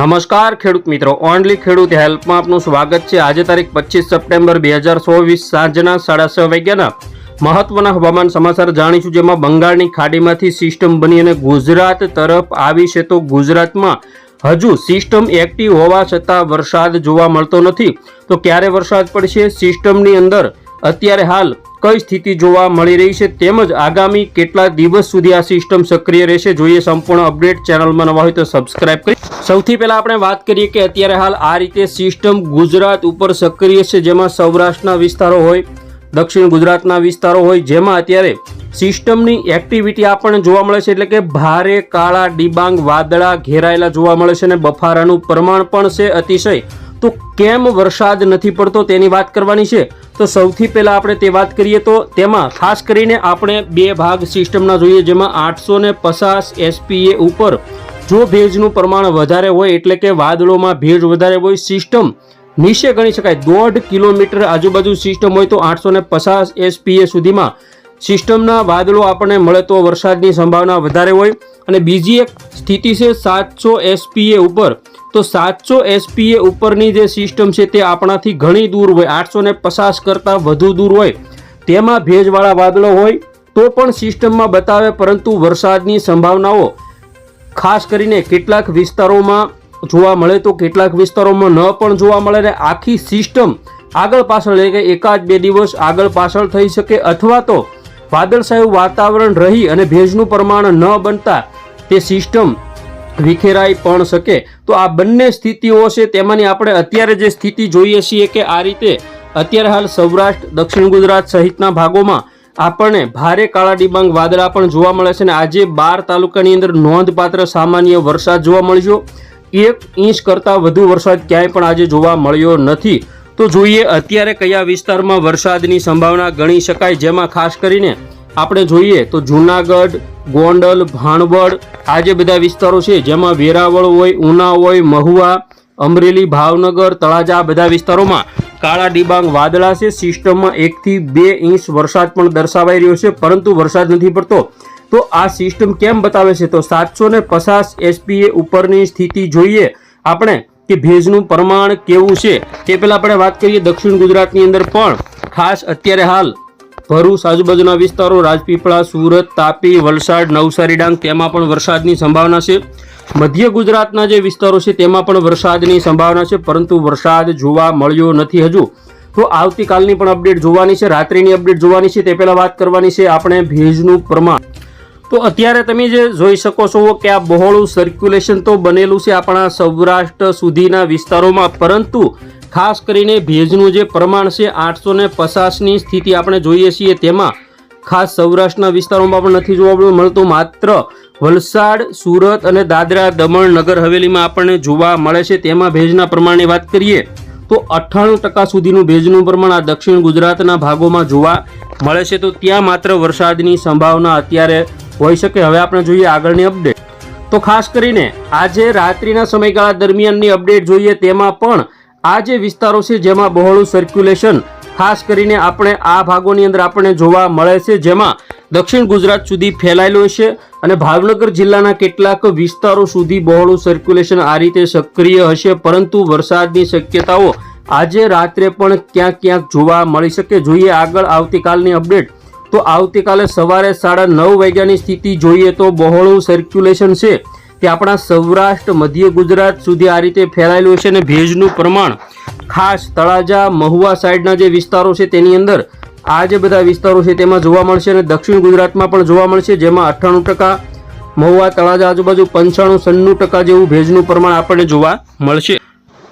નમસ્કાર, ખેડૂત મિત્રો. ઓનલી ખેડૂત હેલ્પમાં આપનું સ્વાગત છે. આજે તારીખ પચીસ સપ્ટેમ્બર બે હજાર ચોવીસ સાંજના સાડા છ વાગ્યાના મહત્વના હવામાન સમાચાર જાણીશું, જેમાં બંગાળની ખાડીમાંથી સિસ્ટમ બની અને ગુજરાત તરફ આવી છે. તો ગુજરાતમાં હજુ સિસ્ટમ એક્ટિવ હોવા છતાં વરસાદ જોવા મળતો નથી. તો ક્યારે વરસાદ પડશે? સિસ્ટમની અંદર અત્યારે હાલ કઈ સ્થિતિ જોવા મળી રહી છે તેમજ આગામી કેટલા દિવસ સુધી આ સિસ્ટમ સક્રિય રહેશે જોઈએ સંપૂર્ણ અપડેટ ચેનલમાં નવા હોય તો સબસ્ક્રાઇબ કરી સૌથી પહેલાં આપણે વાત કરીએ કે અત્યારે હાલ આ રીતે સિસ્ટમ ગુજરાત ઉપર સક્રિય છે જેમાં સૌરાષ્ટ્રના વિસ્તારો હોય, દક્ષિણ ગુજરાતના વિસ્તારો હોય, જેમાં અત્યારે સિસ્ટમની એક્ટિવિટી આપણને જોવા મળે છે એટલે કે ભારે કાળા, ડિબાંગ, વાદળા ઘેરાયેલા જોવા મળે છે અને બફારાનું પ્રમાણ પણ છે અતિશય તો કેમ વરસાદ નથી પડતો તેની વાત કરવાની છે? તો સૌથી પહેલાં આપણે તે વાત કરીએ તો તેમાં ખાસ કરીને આપણે બે ભાગ સિસ્ટમના જોઈએ, જેમાં આઠસો ને પચાસ એસપીએ ઉપર જો ભેજનું પ્રમાણ વધારે હોય, એટલે કે વાદળોમાં ભેજ વધારે હોય, સિસ્ટમ નીચે ગણી શકાય. દોઢ કિલોમીટર આજુબાજુ સિસ્ટમ હોય તો આઠસો ને પચાસ એસપીએ સુધીમાં સિસ્ટમના વાદળો આપણને મળે તો વરસાદની સંભાવના વધારે હોય. અને બીજી એક સ્થિતિ છે સાતસો એસપીએ ઉપર. તો સાતસો એસપીએ ઉપરની જે સિસ્ટમ છે તે આપણાથી ઘણી દૂર હોય, આઠસો ને પચાસ કરતાં વધુ દૂર હોય, તેમાં ભેજવાળા વાદળો હોય, તો પણ સિસ્ટમમાં બતાવે, પરંતુ વરસાદની સંભાવનાઓ, ખાસ કરીને કેટલાક વિસ્તારોમાં જોવા મળે તો કેટલાક વિસ્તારોમાં ન પણ જોવા મળે ને આખી સિસ્ટમ આગળ પાછળ એટલે કે એકાદ બે દિવસ આગળ પાછળ થઈ શકે અથવા તો વાદળછાયું વાતાવરણ રહી અને ભેજનું પ્રમાણ ન બનતા તે સિસ્ટમ વિખેરાઈ પણ શકે. તો આ બંને સ્થિતિઓ છે તેમાંની આપણે અત્યારે જે સ્થિતિ જોઈએ છીએ કે આ રીતે અત્યારે હાલ સૌરાષ્ટ્ર, દક્ષિણ ગુજરાત સહિતના ભાગોમાં આપણને ભારે કાળા ડિબાંગ વાદળા પણ જોવા મળે છે અને આજે બાર તાલુકાની અંદર નોંધપાત્ર સામાન્ય વરસાદ જોવા મળ્યો. એક ઇંચ કરતાં વધુ વરસાદ ક્યાંય પણ આજે જોવા મળ્યો નથી. તો જોઈએ અત્યારે કયા વિસ્તારમાં વરસાદની સંભાવના ગણી શકાય, જેમાં ખાસ કરીને આપણે જોઈએ તો જુનાગઢ ગોંડલ, ભાણવડ, આ જે બધા વિસ્તારો છે, જેમાં વેરાવળ હોય, ઉના હોય, મહુવા, અમરેલી, ભાવનગર, તળાજા, આ બધા વિસ્તારોમાં કાળા ડિબાંગ વાદળા છે. સિસ્ટમમાં એકથી બે ઇંચ વરસાદ પણ દર્શાવાઈ રહ્યો છે, પરંતુ વરસાદ નથી પડતો. તો આ સિસ્ટમ કેમ બતાવે છે? તો સાતસો ને પચાસ એસપીએ ઉપરની સ્થિતિ જોઈએ. આપણે કે ભેજનું પ્રમાણ કેવું છે? તે પહેલાં આપણે વાત કરીએ દક્ષિણ ગુજરાતની અંદર પણ. ખાસ અત્યારે હાલ ભરૂચ આજુબાજુના વિસ્તારો, રાજપીપળા, સુરત, તાપી, વલસાડ નવસારી ડાંગ તેમાં પણ વરસાદની સંભાવના છે. મધ્ય ગુજરાતના જે વિસ્તારો છે, તેમાં પણ વરસાદની સંભાવના છે, પરંતુ વરસાદ જોવા મળ્યો નથી હજુ. તો આવતીકાલની પણ અપડેટ જોવાની છે, રાત્રિની અપડેટ જોવાની છે, તે પહેલાં વાત કરવાની છે આપણે ભેજનું પ્રમાણ. તો અત્યારે તમે જે જોઈ શકો છો કે આ બહોળું સર્ક્યુલેશન તો બનેલું છે આપણા સૌરાષ્ટ્ર સુધીના વિસ્તારોમાં, પરંતુ ખાસ કરીને ભેજનું જે પ્રમાણ છે આઠસો ને પચાસની સ્થિતિ આપણે જોઈએ છીએ તેમાં. ખાસ સૌરાષ્ટ્રના વિસ્તારોમાં પણ નથી જોવા મળતું માત્ર વલસાડ, સુરત અને દાદરા, દમણ, નગર હવેલીમાં આપણને જોવા મળે છે. તેમાં ભેજના પ્રમાણની વાત કરીએ તો અઠ્ઠાણું ટકા સુધીનું ભેજનું પ્રમાણ આ દક્ષિણ ગુજરાતના ભાગોમાં જોવા મળે છે. તો ત્યાં માત્ર વરસાદની સંભાવના અત્યારે હોઈ શકે. હવે આપણે જોઈએ આગળની અપડેટ. તો ખાસ કરીને આજે રાત્રિના સમયગાળા દરમિયાનની અપડેટ જોઈએ તેમાં પણ આ જે વિસ્તારો છે જેમાં બહોળું સર્ક્યુલેશન ખાસ કરીને આપણે આ ભાગોની અંદર આપણને જોવા મળે છે, જેમાં દક્ષિણ ગુજરાત સુધી ફેલાયેલું છે અને ભાવનગર જિલ્લાના કેટલાક વિસ્તારો સુધી બહોળું સર્ક્યુલેશન આ રીતે સક્રિય હશે, પરંતુ વરસાદની શક્યતાઓ આજે રાત્રે પણ ક્યાંક ક્યાંક જોવા મળી શકે. જોઈએ આગળ આવતીકાલની અપડેટ તો આવતીકાલે સવારે સાડા નવ વાગ્યાની સ્થિતિ જોઈએ તો બહોળું સર્ક્યુલેશન છે. તે આપણા સૌરાષ્ટ્ર, મધ્ય ગુજરાત સુધી આ રીતે ફેલાયેલું છે અને ભેજનું પ્રમાણ ખાસ તળાજા, મહુવા સાઈડના જે વિસ્તારો છે તેની અંદર, આ જે બધા વિસ્તારો છે તેમાં જોવા મળશે અને દક્ષિણ ગુજરાતમાં પણ જોવા મળશે, જેમાં અઠ્ઠાણું ટકા મહુવા, તળાજા આજુબાજુ પંચાણું, સન્નું ટકા જેવું ભેજનું પ્રમાણ આપણને જોવા મળશે.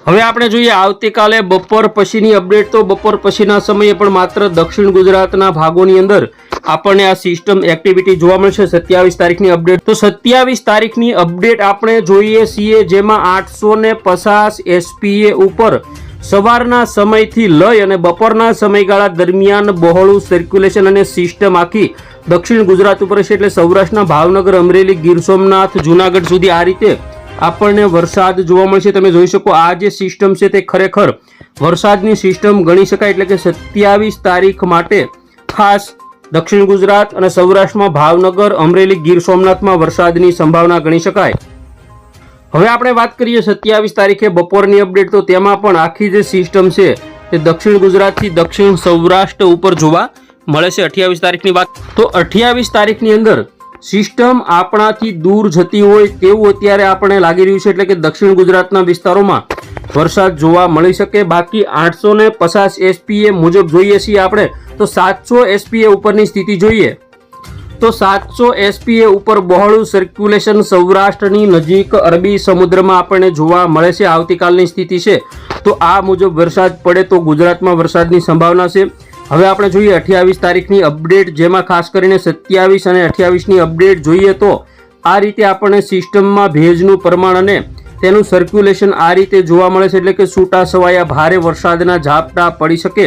હવે આપણે જોઈએ આવતીકાલે બપોર પછીની અપડેટ તો બપોર પછીના સમયે પણ માત્ર દક્ષિણ ગુજરાતના ભાગોની અંદર આપણને આ સિસ્ટમ એક્ટિવિટી જોવા મળશે. સત્યાવીસ તારીખની અપડેટ તો સત્યાવીસ તારીખની અપડેટ આપણે જોઈએ છીએ જેમાં આઠસો ને પચાસ એસપીએ ઉપર સવારના સમયથી લઈ અને બપોરના સમયગાળા દરમિયાન બહોળું સર્ક્યુલેશન અને સિસ્ટમ આખી દક્ષિણ ગુજરાત ઉપર છે. એટલે સૌરાષ્ટ્રના ભાવનગર, અમરેલી, ગીર સોમનાથ, જુનાગઢ સુધી આ રીતે આપણને વરસાદ જોવા મળશે. તમે જોઈ શકો આ જે સિસ્ટમ છે તે ખરેખર વરસાદની સિસ્ટમ ગણી શકાય. એટલે કે સત્યાવીસ તારીખ માટે ખાસ દક્ષિણ ગુજરાત અને સૌરાષ્ટ્રમાં ભાવનગર, અમરેલી, ગીર સોમનાથમાં વરસાદની સંભાવના ગણી શકાય. હવે આપણે વાત કરીએ સત્યાવીસ તારીખે બપોરની અપડેટ, તો તેમાં પણ આખી જે સિસ્ટમ છે, તે દક્ષિણ ગુજરાતથી દક્ષિણ સૌરાષ્ટ્ર ઉપર જોવા મળે છે અઠ્યાવીસ તારીખની વાત. તો અઠ્યાવીસ તારીખની અંદર સિસ્ટમ આપણાથી દૂર જતી હોય તેવું અત્યારે આપણે લાગી રહ્યું છે, એટલે કે દક્ષિણ ગુજરાતના વિસ્તારોમાં વરસાદ જોવા મળી શકે, બાકી આઠસો ને પચાસ એસપીએ મુજબ જોઈએ છીએ આપણે, તો સાતસો એસપીએ ઉપરની સ્થિતિ જોઈએ. તો સાતસો એસપીએ ઉપર બહોળું સર્ક્યુલેશન સૌરાષ્ટ્રની નજીક અરબી સમુદ્રમાં આપણને જોવા મળે છે, આવતીકાલની સ્થિતિ છે. તો આ મુજબ વરસાદ પડે તો ગુજરાતમાં વરસાદની સંભાવના છે. હવે આપણે જોઈએ અઠ્યાવીસ તારીખની અપડેટ, જેમાં ખાસ કરીને સત્યાવીસ અને અઠ્યાવીસની અપડેટ જોઈએ તો આ રીતે આપણને સિસ્ટમમાં ભેજનું પ્રમાણ અને તેનું સર્ક્યુલેશન આ રીતે જોવા મળે છે એટલે કે છૂટા છવાયા ભારે વરસાદના ઝાપટા પડી શકે.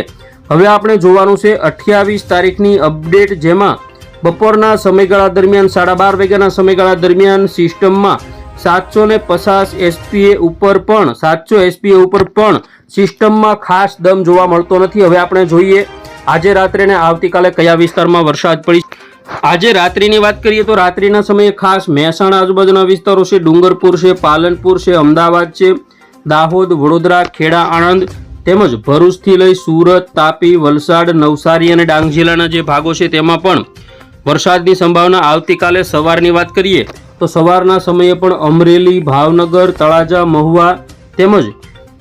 હવે આપણે જોવાનું છે અઠ્યાવીસ તારીખની અપડેટ જેમાં બપોરના સમયગાળા દરમિયાન, સાડા બાર વાગ્યાના સમયગાળા દરમિયાન સિસ્ટમમાં સાતસો ને પચાસ એસપીએ ઉપર પણ, સાતસો એસપીએ ઉપર પણ સિસ્ટમમાં ખાસ દમ જોવા મળતો નથી. હવે આપણે જોઈએ આજે રાત્રે ને આવતીકાલે કયા વિસ્તારમાં વરસાદ પડી આજે રાત્રિની વાત કરીએ તો રાત્રિના સમયે ખાસ મહેસાણા આજુબાજુના વિસ્તારો છે, ડુંગરપુર છે, પાલનપુર છે, અમદાવાદ છે, દાહોદ, વડોદરા, ખેડા, આણંદ તેમજ ભરૂચથી લઈ સુરત, તાપી, વલસાડ, નવસારી અને ડાંગ જિલ્લાના જે ભાગો છે તેમાં પણ વરસાદની સંભાવના આવતીકાલે સવારની વાત કરીએ તો સવારના સમયે પણ અમરેલી, ભાવનગર, તળાજા, મહુવા તેમજ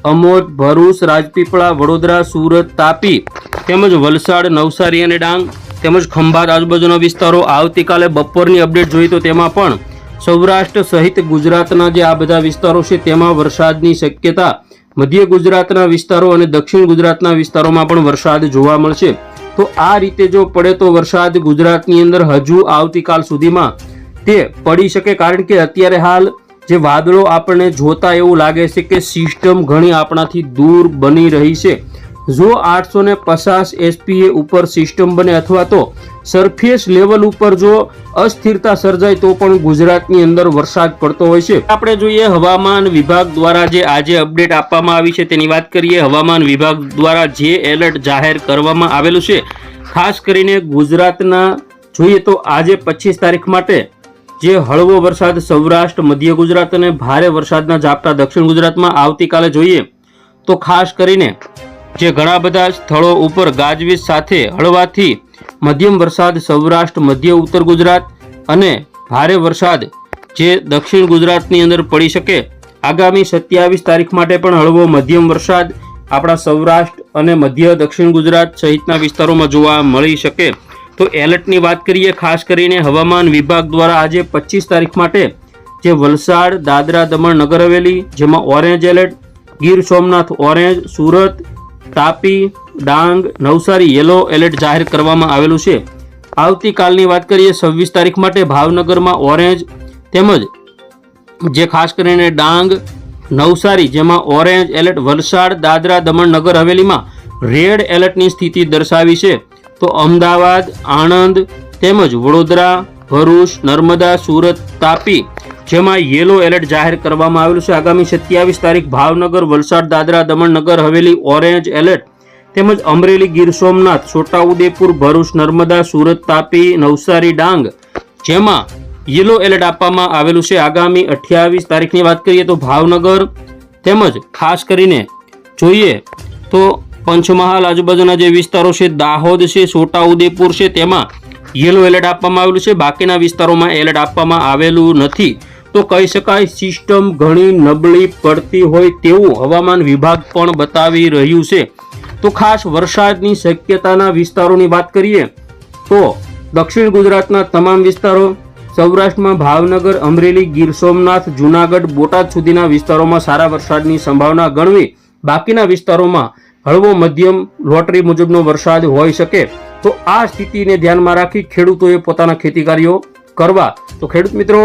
અમોદ, ભરૂચ, રાજપીપળા, વડોદરા, સુરત, તાપી તેમજ વલસાડ, નવસારી અને ડાંગ તેમજ ખંભાત આજુબાજુના વિસ્તારો આવતીકાલે બપોરની અપડેટ જોઈએ તો તેમાં પણ સૌરાષ્ટ્ર સહિત ગુજરાતના જે આ બધા વિસ્તારો છે, તેમાં વરસાદની શક્યતા. મધ્ય ગુજરાતના વિસ્તારો અને દક્ષિણ ગુજરાતના વિસ્તારોમાં પણ વરસાદ જોવા મળશે. તો આ રીતે જો પડે તો વરસાદ ગુજરાતની અંદર હજુ આવતીકાલ સુધીમાં તે પડી શકે, કારણ કે અત્યારે હાલ જે વાદળો આપણને જોતા એવું લાગે છે કે સિસ્ટમ ઘણી આપણાથી દૂર બની રહી છે. જો આઠસો ને પચાસ એસપીએ ઉપર સિસ્ટમ બને અથવા તો સરફેસ લેવલ ઉપર જો અસ્થિરતા સર્જાય તો પણ ગુજરાતની અંદર વરસાદ પડતો હોય છે. આપણે જોઈએ હવામાન વિભાગ દ્વારા જે આજે અપડેટ આપવામાં આવી છે તેની વાત કરીએ. હવામાન વિભાગ દ્વારા જે એલર્ટ જાહેર કરવામાં આવેલું છે, ખાસ કરીને ગુજરાતના જોઈએ તો આજે પચીસ તારીખ માટે જે હળવો વરસાદ સૌરાષ્ટ્ર, મધ્ય ગુજરાત અને ભારે વરસાદના ઝાપટા દક્ષિણ ગુજરાતમાં આવતીકાલે જોઈએ. તો ખાસ કરીને જે ઘણા બધા સ્થળો ઉપર ગાજવીજ સાથે હળવાથી મધ્યમ વરસાદ સૌરાષ્ટ્ર, મધ્ય ઉત્તર ગુજરાત અને ભારે વરસાદ જે દક્ષિણ ગુજરાતની અંદર પડી શકે. આગામી સત્યાવીસ તારીખ માટે પણ હળવો મધ્યમ વરસાદ આપણા સૌરાષ્ટ્ર અને મધ્ય દક્ષિણ ગુજરાત સહિતના વિસ્તારોમાં જોવા મળી શકે. તો એલર્ટની વાત કરીએ, ખાસ કરીને હવામાન વિભાગ દ્વારા આજે પચીસ તારીખ માટે જે વલસાડ, દાદરા, દમણ નગર હવેલી, જેમાં orange alert, Gir Somnath orange, Surat Tapi, Dang, Navsari yellow alert જાહેર કરવામાં આવેલું છે. આવતીકાલની વાત કરીએ, છવ્વીસ તારીખ માટે ભાવનગરમાં ઓરેન્જ તેમજ જે ખાસ કરીને ડાંગ, નવસારી જેમાં ઓરેન્જ એલર્ટ વલસાડ, દાદરા, દમણ નગર હવેલીમાં રેડ એલર્ટની સ્થિતિ દર્શાવી છે. તો અમદાવાદ, આણંદ તેમજ વડોદરા, ભરૂચ, નર્મદા, સુરત, તાપી જેમાં યેલો એલર્ટ જાહેર કરવામાં આવેલું છે. આગામી સત્યાવીસ તારીખ ભાવનગર, વલસાડ, દાદરા દમણ નગર હવેલી, ઓરેન્જ એલર્ટ તેમજ અમરેલી, ગીર સોમનાથ, છોટાઉદેપુર, ભરૂચ, નર્મદા, સુરત, તાપી, નવસારી, ડાંગ જેમાં યેલો એલર્ટ આપવામાં આવેલું છે. આગામી અઠ્યાવીસ તારીખની વાત કરીએ તો ભાવનગર તેમજ ખાસ કરીને જોઈએ તો પંચમહાલ આજુબાજુના જે વિસ્તારો છે, દાહોદ છે, છોટાઉદેપુર છે, તેમાં યેલો એલર્ટ આપવામાં આવેલું છે. બાકીના વિસ્તારોમાં એલર્ટ આપવામાં આવેલું નથી. તો કહી શકાય સિસ્ટમ ઘણી નબળી પડતી હોય તેવું હવામાન વિભાગ પણ બતાવી રહ્યું છે. તો ખાસ વરસાદની શક્યતાના વિસ્તારોની વાત કરીએ, તો દક્ષિણ ગુજરાતના તમામ વિસ્તારો, સૌરાષ્ટ્રમાં ભાવનગર, અમરેલી, ગીર સોમનાથ, જૂનાગઢ, બોટાદ સુધીના વિસ્તારોમાં સારા વરસાદની સંભાવના ગણવી બાકીના વિસ્તારોમાં હળવો મધ્યમ લોટરી મુજબનો વરસાદ હોઈ શકે. તો આ સ્થિતિને ધ્યાનમાં રાખી ખેડૂતોએ પોતાના ખેતી કાર્યો કરવા. તો ખેડૂત મિત્રો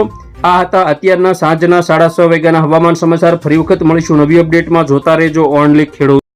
આ હતા અત્યારના સાંજના સાડા છ વાગ્યાના હવામાન સમાચાર. ફરી વખત મળીશું નવી અપડેટમાં. જોતા રહેજો ઓનલી ખેડૂત.